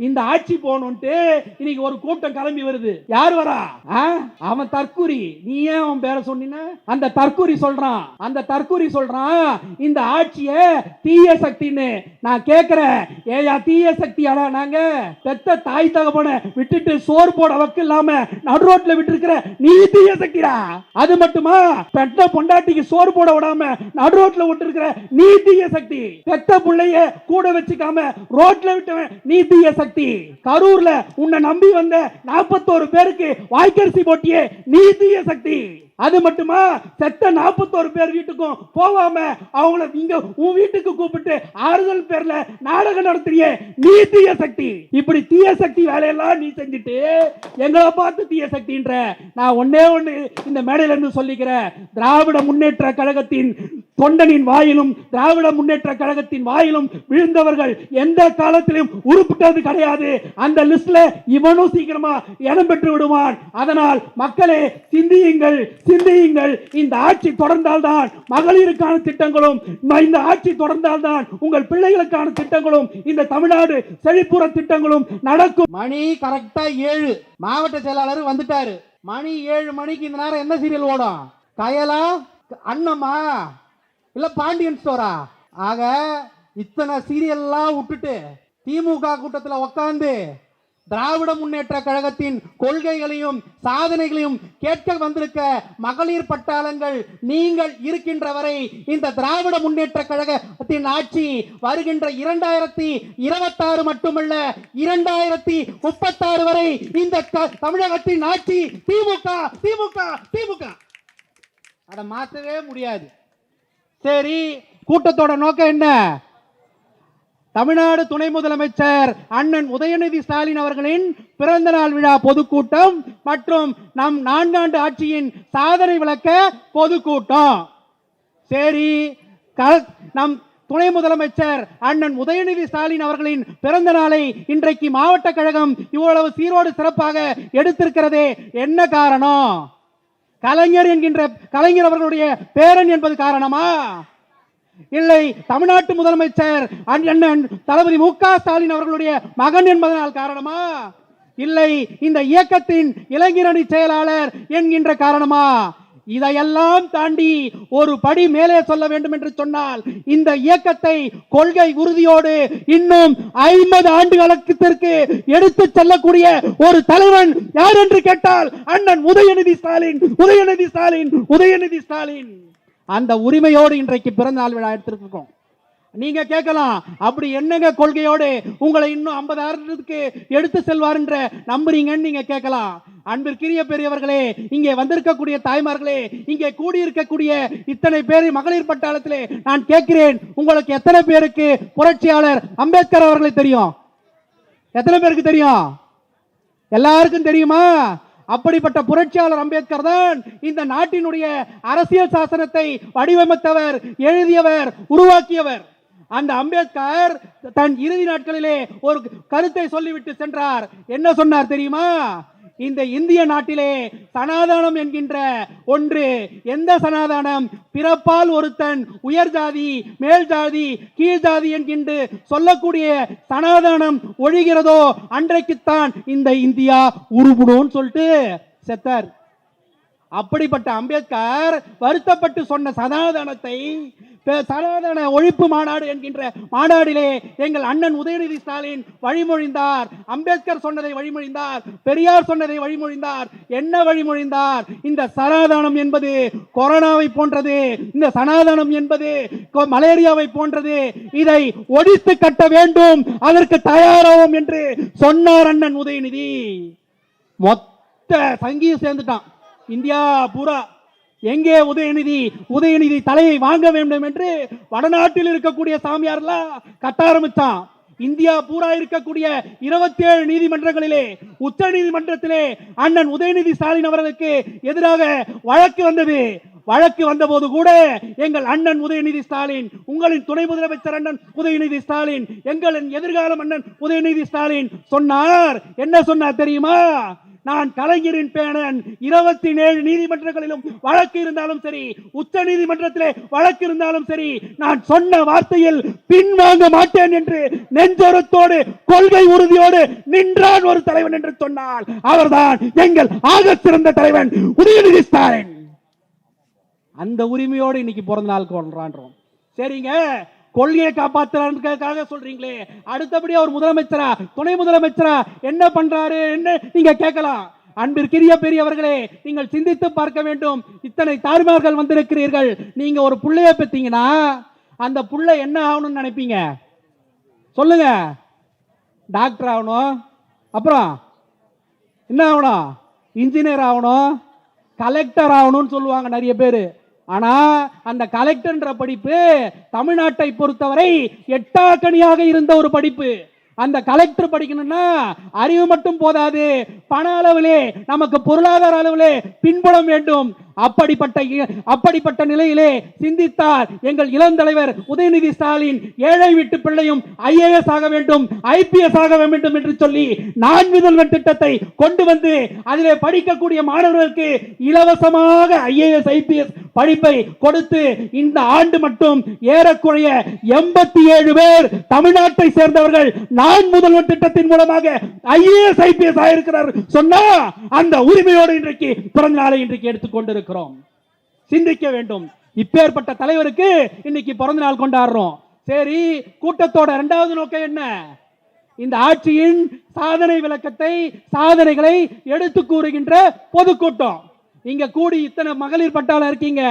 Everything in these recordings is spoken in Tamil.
இந்த ஆட்சி போகணும்ட்டு இன்னைக்கு ஒரு கூட்டம் கிளம்பி வருது. யார் வரா? அவன் தற்கூரி. நீ ஏன் அவன் பேரை சொன்ன அந்த தற்கூரி சொல்றான். அந்த தற்கூரி சொல்றான் இந்த ஆட்சிய தீய சக்தின்னு. நான் கேக்குறேன். ஏயா தீய சக்தியாடா நாங்க? பெத்த தாய் தகப்பன விட்டுட்டு சோறு போட வக்கு இல்லாம நடுரோட்ல விட்டுருக்கிற நீ தீய சக்திடா? அது மட்டுமா? பெத்த பொண்டாட்டிக்கு சோறு போட விடாம நடுரோட்ல விட்டுருக்கிற நீ தீய சக்தி. பெத்த பிள்ளைய கூட வச்சுக்காம ரோட்ல விட்டவன் நீ தீய சக்தி. கரூர்ல உன்னை நம்பி வந்த நாற்பத்தோரு பேருக்கு வாய்க்கரிசி போட்டியே நீ தீய சக்தி. அது மட்டுமா? செத்த நாற்பத்தோரு பேர் வீட்டுக்கும் போகாம அவங்கள நீங்க உன் வீட்டுக்கு கூப்பிட்டு ஆறுதல் பேர்ல நாடகம் நடத்துறிய நீ தீய சக்தி. இப்படி தீய சக்தி வேலையெல்லாம் நீ செஞ்சுட்டு எங்களை பார்த்து தீய சக்தின்ற நான் ஒன்னே ஒன்னு இந்த மேடையில இருந்து சொல்லிக்கிறேன். திராவிட முன்னேற்ற கழகத்தின் தொண்டனின் வாயிலும் திராவிட முன்னேற்ற கழகத்தின் வாயிலும் விழுந்தவர்கள் எந்த காலத்திலும் உருப்பிட்டது கிடையாது. அந்த லிஸ்ட்ல இவனும் சீக்கிரமா இடம் பெற்று விடுவான். அதனால் மக்களே சிந்தியுங்கள் சிந்தியுங்கள். இந்த ஆட்சி தொடர்ந்தால்தான் மகளிருக்கான திட்டங்களும் இந்த ஆட்சி தொடர்ந்தால்தான் உங்கள் பிள்ளைகளுக்கான திட்டங்களும் இந்த தமிழ்நாடு செழிப்புற திட்டங்களும் நடக்கும். மணி கரெக்டா ஏழு. மாவட்ட செயலாளர் வந்துட்டாரு. மணி ஏழு மணிக்கு இந்த நேரம் என்ன சீரியல் ஓடும்? கயலா அண்ணம்மா இல்ல பாண்டியன் ஸ்டோரா? ஆக இத்தனை சீரியல்லாம் விட்டுட்டு திமுக கூட்டத்தில் உக்காந்து திராவிட முன்னேற்ற கழகத்தின் கொள்கைகளையும் சாதனைகளையும் கேட்க வந்திருக்க மகளிர் பட்டாளங்கள் நீங்கள் இருக்கின்ற வரை இந்த திராவிட முன்னேற்ற கழகத்தின் ஆட்சி வருகின்ற இரண்டாயிரத்தி இருபத்தாறு மட்டுமல்ல இரண்டாயிரத்தி முப்பத்தாறு வரை இந்த தமிழகத்தின் ஆட்சி திமுக திமுக திமுக. அதை மாற்றவே முடியாது. சரி கூட்டத்தோட நோக்கம் என்ன? தமிழ்நாடு துணை முதலமைச்சர் அண்ணன் உதயநிதி ஸ்டாலின் அவர்களின் பிறந்த நாள் விழா பொதுக்கூட்டம் மற்றும் நம் நான்காண்டு ஆட்சியின் சாதனை விளக்க பொதுக்கூட்டம். சரி க- நம் துணை முதலமைச்சர் அண்ணன் உதயநிதி ஸ்டாலின் அவர்களின் பிறந்த நாளை இன்றைக்கு மாவட்ட கழகம் இவ்வளவு சீரோடு சிறப்பாக எடுத்திருக்கிறதே என்ன காரணம்? கலைஞர் என்கின்ற கலைஞர் அவர்களுடைய பேரன் என்பது காரணமா? இல்லை தமிழ்நாட்டு முதலமைச்சர் அண்ணன் தளபதி மு ஸ்டாலின் அவர்களுடைய மகன் என்பதனால் காரணமா? இல்லை இந்த இயக்கத்தின் இளைஞரணி செயலாளர் என்கின்ற காரணமா? இதையெல்லாம் தாண்டி ஒரு படி மேலே சொல்ல வேண்டும் என்று சொன்னால் இந்த இயக்கத்தை கொள்கை உறுதியோடு இன்னும் ஐம்பது ஆண்டுகளுக்கு எடுத்து செல்லக்கூடிய ஒரு தலைவன் யார் என்று கேட்டால் அண்ணன் உதயநிதி ஸ்டாலின் உதயநிதி ஸ்டாலின் உதயநிதி ஸ்டாலின். அந்த உரிமையோடு இன்றைக்கு பிறந்த நாள் விழா எடுத்திருக்கோம் நீங்க கேட்கலாம். அப்படி என்னங்க கொள்கையோடு உங்களை இன்னும் ஐம்பது எடுத்து செல்வார் என்ற நம்புறீங்கன்னு நீங்க கேட்கலாம். அன்பிற்கிரிய பெரியவர்களே இங்கே வந்திருக்கக்கூடிய தாய்மார்களே இங்கே கூடியிருக்கக்கூடிய இத்தனை பேர் மகளிர் பட்டாளத்திலே நான் கேட்கிறேன். உங்களுக்கு எத்தனை பேருக்கு புரட்சியாளர் அம்பேத்கர் அவர்களை தெரியும்? எத்தனை பேருக்கு தெரியும்? எல்லாருக்கும் தெரியுமா? அப்படிப்பட்ட புரட்சியாளர் அம்பேத்கர் தான் இந்த நாட்டினுடைய அரசியல் சாசனத்தை வடிவமைத்தவர் எழுதியவர் உருவாக்கியவர். அந்த அம்பேத்கர் தன் இறுதி நாட்களிலே ஒரு கருத்தை சொல்லிவிட்டு சென்றார். என்ன சொன்னார் தெரியுமா? இந்த இந்திய நாட்டிலே சனாதானம் என்கின்ற ஒன்று எந்த சனாதானம்? பிறப்பால் ஒருத்தன் உயர் ஜாதி மேல் ஜாதி கீழ் ஜாதி என்கின்ற சொல்லக்கூடிய சனாதானம் ஒழிகிறதோ அன்றைக்குத்தான் இந்த இந்தியா உருபுடும் சொல்லிட்டு செத்தார். அப்படிப்பட்ட அம்பேத்கர் வருத்தப்பட்டு சொன்ன சனாதனத்தை சனாதன ஒழிப்பு மாநாடு என்கின்ற மாநாடிலே எங்கள் அண்ணன் உதயநிதி ஸ்டாலின் வழிமொழிந்தார். அம்பேத்கர் சொன்னதை வழிமொழிந்தார். பெரியார் சொன்னதை வழிமொழிந்தார். என்ன வழிமொழிந்தார்? இந்த சனாதனம் என்பது கொரோனாவை போன்றது. இந்த சனாதனம் என்பது கொ- மலேரியாவை போன்றது. இதை ஒழித்து கட்ட வேண்டும். அதற்கு தயாராகும் என்று சொன்னார் அண்ணன் உதயநிதி. மொத்த சங்கியும் சேர்ந்துட்டான். இந்தியா பூரா எங்கே உதயநிதி உதயநிதி தலையை வாங்க வேண்டும் என்று வடநாட்டில் இருக்கக்கூடிய சாமியார்லாம் கட்ட ஆரம்பிச்சான். இந்தியா பூரா இருக்கக்கூடிய இருபத்தி ஏழு நீதிமன்றங்களிலே உச்ச நீதிமன்றத்திலே அண்ணன் உதயநிதி ஸ்டாலின் அவர்களுக்கு எதிராக வழக்கு வந்தது. வழக்கு வந்தபோது கூட எங்கள் அண்ணன் உதயநிதி ஸ்டாலின் உங்களின் துணை முதலமைச்சர் அண்ணன் உதயநிதி ஸ்டாலின் எங்களின் எதிர்காலம் அண்ணன் உதயநிதி ஸ்டாலின் சொன்னார். என்ன சொன்னார் தெரியுமா? நான் கலைஞரின் பேணன். இருபத்தி ஏழு நீதிமன்றங்களிலும் வழக்கு இருந்தாலும் சரி உச்ச நீதிமன்றத்திலே வழக்கு இருந்தாலும் சரி நான் சொன்ன வார்த்தையில் பின்வாங்க மாட்டேன் என்று நெஞ்சொருத்தோடு கொள்கை உறுதியோடு நின்றான் ஒரு தலைவன் என்று சொன்னால் அவர்தான் எங்கள் ஆக சிறந்த தலைவன் உதயநிதி ஸ்டாலின். அந்த உரிமையோடு இன்னைக்கு பிறந்த நாள் கொண்டாடுறோம். சரிங்க? கொள்கையை காப்பாத்துறான்றதுக்காக சொல்றீங்களே. அடுத்தபடி அவர் முதலமைச்சரா? துணை முதலமைச்சரா? என்ன பண்றாரு? என்ன? நீங்க கேட்கலாம். அன்பிற்கிரிய பெரியவர்களே நீங்கள் சிந்தித்து பார்க்க வேண்டும். இத்தனை தாய்மார்கள் வந்திருக்கிறீர்கள். நீங்க ஒரு பிள்ளைய பெத்தீங்கன்னா அந்த புள்ள என்ன ஆகணும்னு நினைப்பீங்க? சொல்லுங்க. டாக்டர் ஆகணும். அப்புறம் என்ன ஆகணும்? இன்ஜினியர் ஆகணும். கலெக்டர் ஆகணும்னு சொல்லுவாங்க நிறைய பேர். ஆனா அந்த கலெக்டர்ன்ற படிப்பு தமிழ்நாட்டை பொறுத்தவரை எட்டாக்கணியாக இருந்த ஒரு படிப்பு. அந்த கலெக்டர் படிக்கணும்னா அறிவு மட்டும் போதாது. பண அளவிலே நமக்கு பொருளாதார அளவிலே பின்புலம் வேண்டும். அப்படிப்பட்ட அப்படிப்பட்ட நிலையிலே சிந்தித்தார் எங்கள் இளம் தலைவர் உதயநிதி ஸ்டாலின் ஏழை வீட்டு பிள்ளையும் ஐஏஎஸ் ஆக வேண்டும் ஐபிஎஸ் ஆக வேண்டும் என்று சொல்லி நான் முதல்வன் திட்டத்தை கொண்டு வந்து அதிலே படிக்கக்கூடிய மாணவர்களுக்கு இலவசமாக ஐஏஎஸ் ஐபிஎஸ் படிப்பை கொடுத்து இந்த ஆண்டு மட்டும் ஏறக்குறைய எண்பத்தி ஏழு பேர் தமிழ்நாட்டை சேர்ந்தவர்கள் நான் முதல்வன் திட்டத்தின் மூலமாக ஐஏஎஸ் ஐபிஎஸ் ஆயிருக்கிறார் சொன்னா அந்த உரிமையோடு இன்றைக்கு பிறந்த நாளை இன்றைக்கு எடுத்துக்கொண்டிருக்கிறோம் சிந்திக்க வேண்டும். இப்பேற்பட்ட தலைவருக்கு இன்னைக்கு பிறந்த நாள் கொண்டாடுறோம். சரி கூட்டத்தோட இரண்டாவது நோக்கம் என்ன? இந்த ஆட்சியின் சாதனை விளக்கத்தை சாதனைகளை எடுத்து கூறுகின்ற பொதுக்கூட்டம். இங்க கூடி இத்தனை மகளிர் பட்டாளம் இருக்கீங்க.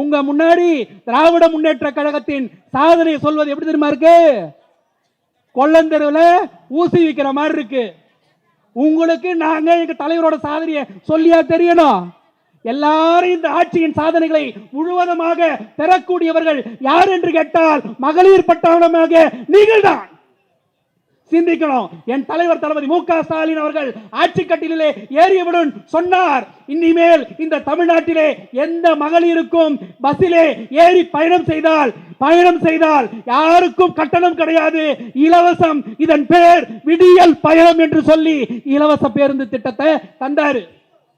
உங்க முன்னாடி திராவிட முன்னேற்ற கழகத்தின் சாதனை சொல்வது எப்படி தெரியுமா இருக்கு? கொள்ளந்தெருவில் ஊசி விற்கிற மாதிரி இருக்கு. உங்களுக்கு நாங்க எங்க தலைவரோட சாதனையை சொல்லியா தெரியணும்? எல்லாரும் இந்த ஆட்சியின் சாதனைகளை முழுவதுமாக பெறக்கூடியவர்கள் யார் என்று கேட்டால் மகளிர் பட்டாளமாக நீங்கள்தான். சிந்திக்கணும். என் தலைவர் தளபதி மு க ஸ்டாலின் அவர்கள் ஆட்சி கட்டிலே ஏறியவுடன் சொன்னார் இனிமேல் இந்த தமிழ்நாட்டிலே எந்த மகளிருக்கும் பஸ்ஸிலே ஏறி பயணம் செய்தால் பயணம் செய்தால் யாருக்கும் கட்டணம் கிடையாது. இலவசம். இதன் பேர் விடியல் பயணம் என்று சொல்லி இலவச பேருந்து திட்டத்தை தந்தாரு.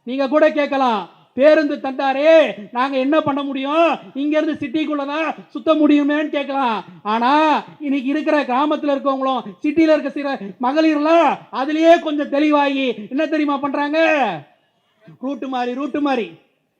நீங்க கூட கேட்கலாம். பேருந்து தந்தாரே நாங்கள் என்ன பண்ண முடியும்? இங்கேருந்து சிட்டிக்குள்ளே தான் சுத்த முடியுமேன்னு கேட்கலாம். ஆனால் இன்னைக்கு இருக்கிற கிராமத்தில் இருக்கவங்களும் சிட்டியில் இருக்க சில மகளிர்லாம் அதுலேயே கொஞ்சம் தெளிவாகி என்ன தெரியுமா பண்ணுறாங்க ரூட்டு மாறி ரூட்டு மாறி.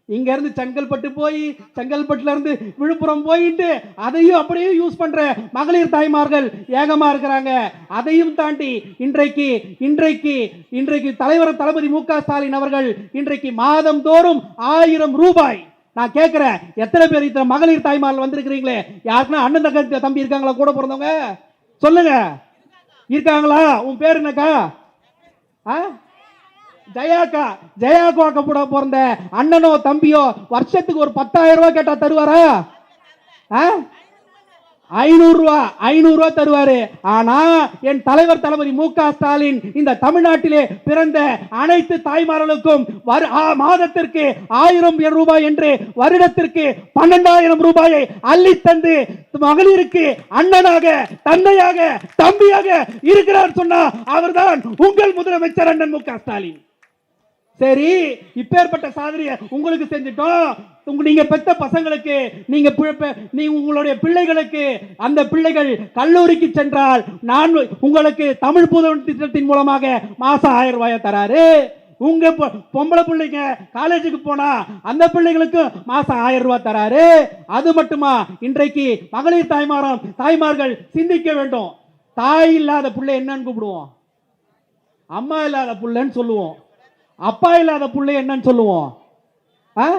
இங்க இருந்து செங்கல்பட்டு போய் செங்கல்பட்டுல இருந்து விழுப்புரம் போயிட்டு அதையும் அப்படியே யூஸ் பண்ற மகளிர் தாய்மார்கள் ஏகமா இருக்கிறாங்க. அதையும் தாண்டி இன்றைக்கு இன்றைக்கு இன்றைக்கு தலைவர் தளபதி மு ஸ்டாலின் அவர்கள் இன்றைக்கு மாதம் தோறும் ஆயிரம் ரூபாய். நான் கேட்குறேன் எத்தனை பேர் இத்தனை மகளிர் தாய்மார்கள் வந்திருக்கிறீங்களே? யாருக்குன்னா அண்ணன் தங்க தம்பி இருக்காங்களா கூட பிறந்தவங்க? சொல்லுங்க. இருக்காங்களா? உன் பேர் என்னக்கா? ஆ? ஜெயாக்கா ஜெயாக்கா கூட பிறந்த அண்ணனோ தம்பியோ வருஷத்துக்கு ஒரு பத்தாயிரம் ரூபாய் கேட்டா தருவாரா? ஐநூறு ரூபா ஐநூறு ரூபா தருவாரு. ஆனா என் தலைவர் தளபதி மு க ஸ்டாலின் இந்த தமிழ்நாட்டிலே பிறந்த அனைத்து தாய்மார்களுக்கும் வரு- மாதத்திற்கு ஆயிரம் ரூபாய் என்று வருடத்திற்கு பன்னெண்டாயிரம் ரூபாயை அள்ளி தந்து மகளிருக்கு அண்ணனாக தந்தையாக தம்பியாக இருக்கிறார் சொன்னா அவர்தான் உங்கள் முதலமைச்சர் அண்ணன் மு க ஸ்டாலின். சரி இப்பேற்பட்ட சாதனையை உங்களுக்கு செஞ்சுட்டோம். உங்க நீங்க பெத்த பசங்களுக்கு நீங்க நீ உங்களுடைய பிள்ளைகளுக்கு அந்த பிள்ளைகள் கல்லூரிக்கு சென்றால் நான் உங்களுக்கு தமிழ் புதன் திட்டத்தின் மூலமாக மாசம் ஆயிரம் ரூபாயை தராரு. உங்க பொம்பளை பிள்ளைங்க காலேஜுக்கு போனா அந்த பிள்ளைகளுக்கு மாசம் ஆயிரம் ரூபாய் தராரு. அது மட்டுமா? இன்றைக்கு மகளிர் தாய்மாரம் தாய்மார்கள் சிந்திக்க வேண்டும். தாய் இல்லாத பிள்ளை என்னன்னு கூப்பிடுவோம். அம்மா இல்லாத பிள்ளைன்னு சொல்லுவோம். அப்பா இல்லாத புள்ளை என்னன்னு சொல்லுவோம். ஆ?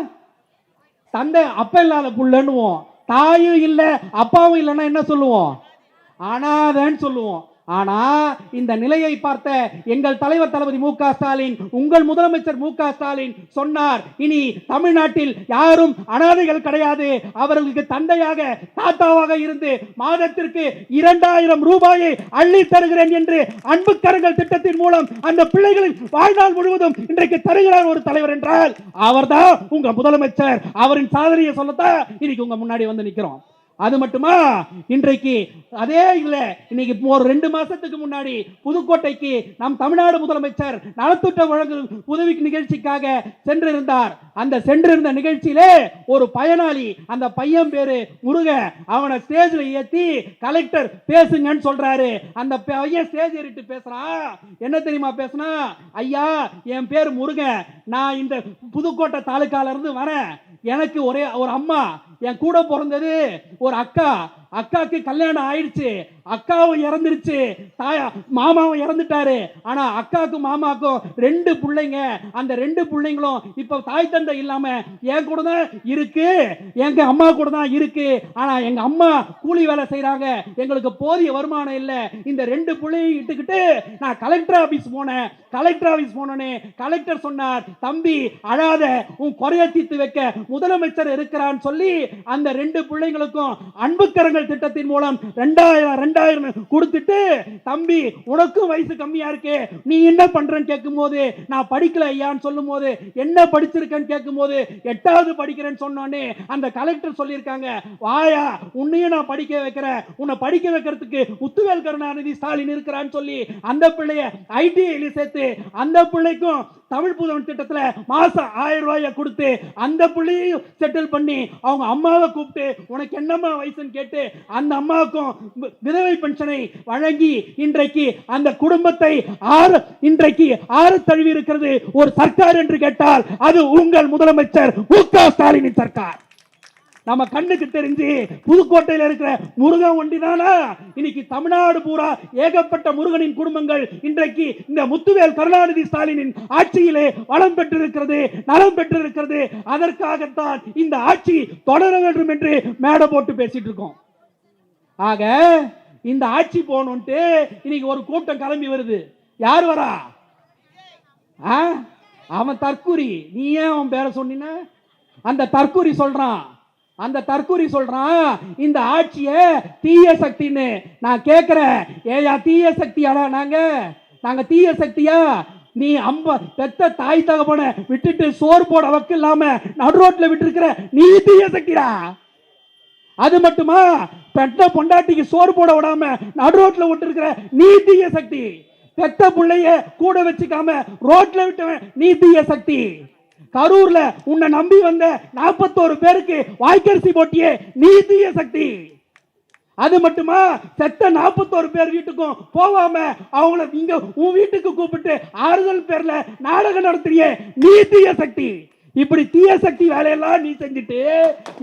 தந்தை அப்பா இல்லாத புள்ளன்னுவோம். தாயும் இல்லை அப்பாவும் இல்லைன்னா என்ன சொல்லுவோம்? அனாதன்னு சொல்லுவோம். ஆனா இந்த நிலையை பார்த்த எங்கள் தலைவர் தளபதி மு க ஸ்டாலின் உங்கள் முதலமைச்சர் மு ஸ்டாலின் சொன்னார் இனி தமிழ்நாட்டில் யாரும் அனாதைகள் கிடையாது. அவர்களுக்கு தந்தையாக தாத்தாவாக இருந்து மாதத்திற்கு இரண்டாயிரம் ரூபாயை அள்ளி தருகிறேன் என்று அன்பு கரங்கள் திட்டத்தின் மூலம் அந்த பிள்ளைகளின் வாழ்நாள் முழுவதும் இன்றைக்கு தருகிறார் ஒரு தலைவர் என்றால் அவர்தான் உங்க முதலமைச்சர். அவரின் சாதனையை சொல்லத்தான் இன்னைக்கு உங்க முன்னாடி வந்து நிக்கிறோம். அது மட்டுமா? இன்றைக்கு அதே இல்ல இன்னைக்கு ஒரு ரெண்டு மாசத்துக்கு முன்னாடி புதுக்கோட்டைக்கு நம் தமிழ்நாடு முதலமைச்சர் நலத்திட்ட வழங்கு உதவி நிகழ்ச்சிக்காக சென்றிருந்தார். அந்த சென்றிருந்த நிகழ்ச்சியிலே ஒரு பயனாளி அந்த பையன் பேரு முருக அவனை ஸ்டேஜில் ஏத்தி கலெக்டர் பேசுங்கன்னு சொல்றாரு. அந்த பையன் ஸ்டேஜ் ஏறிட்டு பேசுறான் என்ன தெரியுமா பேசுனா? ஐயா என் பேர் முருகன். நான் இந்த புதுக்கோட்டை தாலுக்கால இருந்து வரேன். எனக்கு ஒரே ஒரு அம்மா என் கூட பிறந்தது ஒரு அக்கா அக்காக்கு கல்யாணம் ஆயிடுச்சு அக்காவும் இறந்துருச்சு தாயா மாமாவும் இறந்துட்டாரு. ஆனா அக்காக்கும் மாமாக்கும் ரெண்டு பிள்ளைங்க. அந்த ரெண்டு பிள்ளைங்களும் இப்போ தாய் தந்தை இல்லாம என் கூட தான் இருக்கு எங்க அம்மா கூட தான் இருக்கு. ஆனா எங்க அம்மா கூலி வேலை செய்றாங்க. எங்களுக்கு போதிய வருமானம் இல்ல. இந்த ரெண்டு பிள்ளையும் இட்டுக்கிட்டு நான் கலெக்டர் ஆபீஸ் போனேன். கலெக்டர் ஆபீஸ் போனோனே கலெக்டர் சொன்னார் தம்பி அழாத உன் குறைய தீர்த்து வைக்க முதலமைச்சர் இருக்கிறான்னு சொல்லி அந்த ரெண்டு பிள்ளைங்களுக்கும் அன்புக்கரங்கள் திட்டத்தின் மூலம் ரெண்டாயிரம் ரெண்டாயிரம் கொடுத்துட்டு தம்பி உனக்கும் வயசு கம்மியா இருக்கு. நீ என்ன பண்றன்னு கேட்கும்போது நான் படிக்கல ஐயான்னு சொல்லும் போது என்ன படிச்சிருக்கேன்னு கேட்கும்போது எட்டாவது படிக்கிறேன்னு சொன்னோன்னே அந்த கலெக்டர் சொல்லியிருக்காங்க. வாயா உன்னையும் நான் படிக்க வைக்கிறேன். உன்னை படிக்க வைக்கிறதுக்கு முத்துவேல் கருணாநிதி ஸ்டாலின் இருக்கிறான்னு சொல்லி அந்த பிள்ளைய ஐடிஐல சேர்த்து அந்த பிள்ளைக்கும் தமிழ் புதன் திட்டத்தில் மாதம் ஆயிரம் ரூபாயை கொடுத்து அந்த பிள்ளையையும் செட்டில் பண்ணி அவங்க அம்மாவை கூப்பிட்டு உனக்கு என்னம்மா வயசுன்னு கேட்டு அந்த அம்மாவுக்கும் விதவை பென்ஷனை வழங்கி இன்றைக்கு அந்த குடும்பத்தை ஆறு இன்றைக்கு ஆறு தழுவி இருக்கிறது ஒரு சர்க்கார் என்று கேட்டால் அது உங்கள் முதலமைச்சர் மு க ஸ்டாலினின் சர்க்கார். நம்ம கண்ணுக்கு தெரிஞ்சு புதுக்கோட்டையில் இருக்கிற முருகன் ஒண்டிதானா? இன்னைக்கு தமிழ்நாடு பூரா ஏகப்பட்ட முருகனின் குடும்பங்கள் இன்றைக்கு இந்த முத்துவேல் கருணாநிதி ஸ்டாலினின் ஆட்சியிலே வளம் பெற்றிருக்கிறது நலம் பெற்றிருக்கிறது. அதற்காகத்தான் இந்த ஆட்சி தொடர வேண்டும் என்று மேடை போட்டு பேசிட்டு இருக்கோம். ஆக இந்த ஆட்சி போகணும்ட்டு இன்னைக்கு ஒரு கூட்டம் கிளம்பி வருது. யார் வரா? ஆ? அவன் தற்கூரி. நீ ஏன் அவன் பேரை சொன்னின? அந்த தற்கூரி சொல்றான் அந்த தற்கூரி சொல்றான் இந்த ஆட்சியை தீய சக்தின்னு. நான் கேட்கிறேன் ஏயா தீய சக்தியாடா நாங்க? நாங்க தீய சக்தியா? நீ அம்ப பெத்த தாய் தகப்பன விட்டுட்டு சோறு போட வக்கு இல்லாம நடுரோட்ல விட்டுருக்கிற நீ தீய சக்திடா? அது மட்டுமா? பெத்த பொண்டாட்டிக்கு சோறு போட விடாம நடுரோட்ல விட்டுருக்கிற நீ தீய சக்தி. பெத்த பிள்ளைய கூட வச்சுக்காம ரோட்ல விட்டவன் நீ தீய சக்தி. கரூர்ல உன்னை நம்பி வந்த நாற்பத்தோரு பேருக்கு வாய்க்கரிசி போட்டியே நீ தீய சக்தி. அது மட்டுமா? செத்த நாற்பத்தோரு பேர் வீட்டுக்கும் போகாம அவங்கள இங்க உன் வீட்டுக்கு கூப்பிட்டு ஆறுதல் பேர்ல நாடகம் நடத்துறிய நீ தீய சக்தி. இப்படி தீய சக்தி வேலையெல்லாம் நீ செஞ்சுட்டு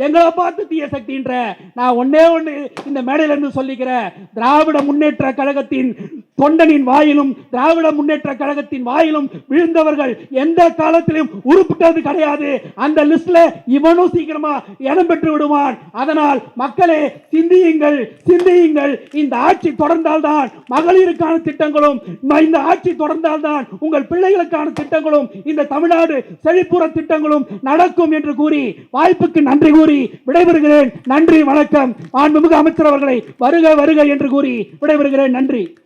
எங்களை பார்த்து தீய சக்தின்ற. நான் ஒன்னே ஒண்ணு இந்த மேடையில இருந்து சொல்லிக்கிறேன். திராவிட முன்னேற்ற கழகத்தின் தொண்டனின் வாயிலும் திராவிட முன்னேற்ற கழகத்தின் வாயிலும் விழுந்தவர்கள் எந்த காலத்திலும் உருப்பிட்டது கிடையாது. அந்த லிஸ்ட்ல இவனும் சீக்கிரமா இடம் பெற்று விடுவான். அதனால் மக்களே சிந்தியுங்கள் சிந்தியுங்கள். இந்த ஆட்சி தொடர்ந்தால்தான் மகளிருக்கான திட்டங்களும் இந்த ஆட்சி தொடர்ந்தால்தான் உங்கள் பிள்ளைகளுக்கான திட்டங்களும் இந்த தமிழ்நாடு செழிப்புற திட்டங்களும் நடக்கும் என்று கூறி வாய்ப்புக்கு நன்றி கூறி விடைபெறுகிறேன். நன்றி வணக்கம். மாண்புமிகு அமைச்சர் அவர்களை வருக வருக என்று கூறி விடைபெறுகிறேன். நன்றி.